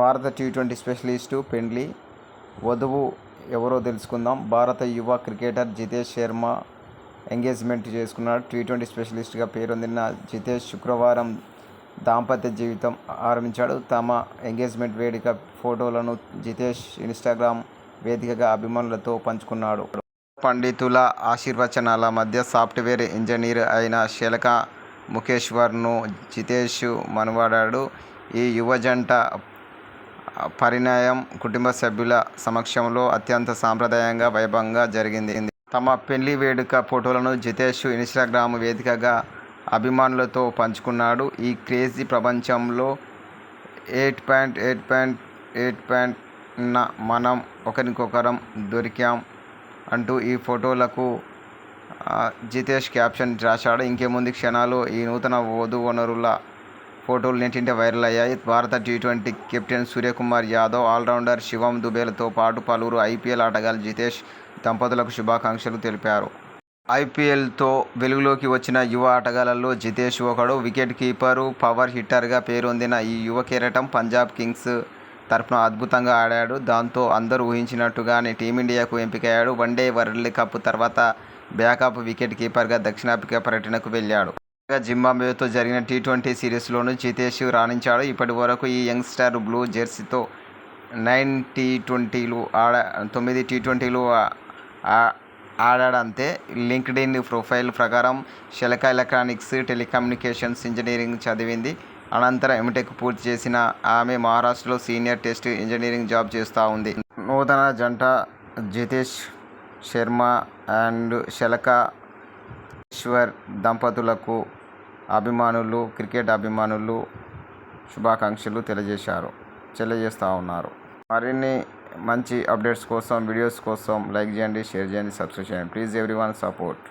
భారత T twenty specialist పెండ్లి వధువు ఎవరో తెలుసుకుందాం. భారత యువ క్రికెటర్ జితేష్ శర్మ ఎంగేజ్మెంట్ చేసుకున్నాడు. టీ ట్వంటీ స్పెషలిస్ట్గా పేరొందిన జితేష్ శుక్రవారం దాంపత్య జీవితం ఆరంభించాడు. తమ ఎంగేజ్మెంట్ వేడుక ఫోటోలను జితేష్ ఇన్స్టాగ్రామ్ వేదికగా అభిమానులతో పంచుకున్నాడు. పండితుల ఆశీర్వచనాల మధ్య సాఫ్ట్వేర్ ఇంజనీర్ అయిన శెలక ముఖేశ్వర్ను జితేష్ మనవాడాడు. ఈ యువ జంట పరిణయం కుటుంబ సభ్యుల సమక్షంలో అత్యంత సాంప్రదాయంగా వైభవంగా జరిగింది. తమ పెళ్ళి వేడుక ఫోటోలను జితేష్ ఇన్స్టాగ్రామ్ వేదికగా అభిమానులతో పంచుకున్నాడు. ఈ క్రేజీ ప్రపంచంలో eight point eight point eight point న మనం ఒకరికొకరం దొరికాం అంటూ ఈ ఫోటోలకు జితేష్ క్యాప్షన్ రాశాడు. ఇంకేముంది క్షణాలు ఈ నూతన వధు వనరుల ఫోటోలు నెట్టింటే వైరల్ అయ్యాయి. భారత T twenty captain Suryakumar Yadav all-rounder Shivam దుబేలతో పాటు పలువురు ఐపీఎల్ ఆటగాళ్ళు జితేష్ దంపతులకు శుభాకాంక్షలు తెలిపారు. ఐపీఎల్తో వెలుగులోకి వచ్చిన యువ ఆటగాళ్ళలో జితేష్ ఒకడు. వికెట్ కీపరు పవర్ హిట్టర్గా పేరొందిన ఈ యువ కెరటం పంజాబ్ కింగ్స్ తరఫున అద్భుతంగా ఆడాడు. దాంతో అందరూ ఊహించినట్టుగానే టీమిండియాకు ఎంపికయ్యాడు. వన్డే వరల్డ్ కప్ తర్వాత బ్యాకప్ వికెట్ కీపర్గా దక్షిణాఫ్రికా పర్యటనకు వెళ్ళాడు. జింబాబ్వేతో జరిగిన టీ ట్వంటీ సిరీస్లోనూ జితేష్ రాణించాడు. ఇప్పటి వరకు ఈ యంగ్స్టర్ బ్లూ జెర్సీతో నైన్ టీ ట్వంటీలు ఆడ తొమ్మిది టీ ట్వంటీలు ఆడాడంతే. లింక్డ్ ఇన్ ప్రొఫైల్ ప్రకారం శలక ఎలక్ట్రానిక్స్ టెలికమ్యూనికేషన్స్ ఇంజనీరింగ్ చదివింది. అనంతరం ఎంటెక్ పూర్తి చేసిన ఆమె మహారాష్ట్రలో సీనియర్ టెస్ట్ ఇంజనీరింగ్ జాబ్ చేస్తూ ఉంది. నూతన జంట జితేష్ శర్మ అండ్ శెలక ఈశ్వర్ దంపతులకు అభిమానులు క్రికెట్ అభిమానులు శుభాకాంక్షలు తెలియజేశారు తెలియజేస్తూ ఉన్నారు. మరిన్ని మంచి అప్డేట్స్ కోసం వీడియోస్ కోసం లైక్ చేయండి షేర్ చేయండి సబ్స్క్రైబ్ చేయండి. Please every one support.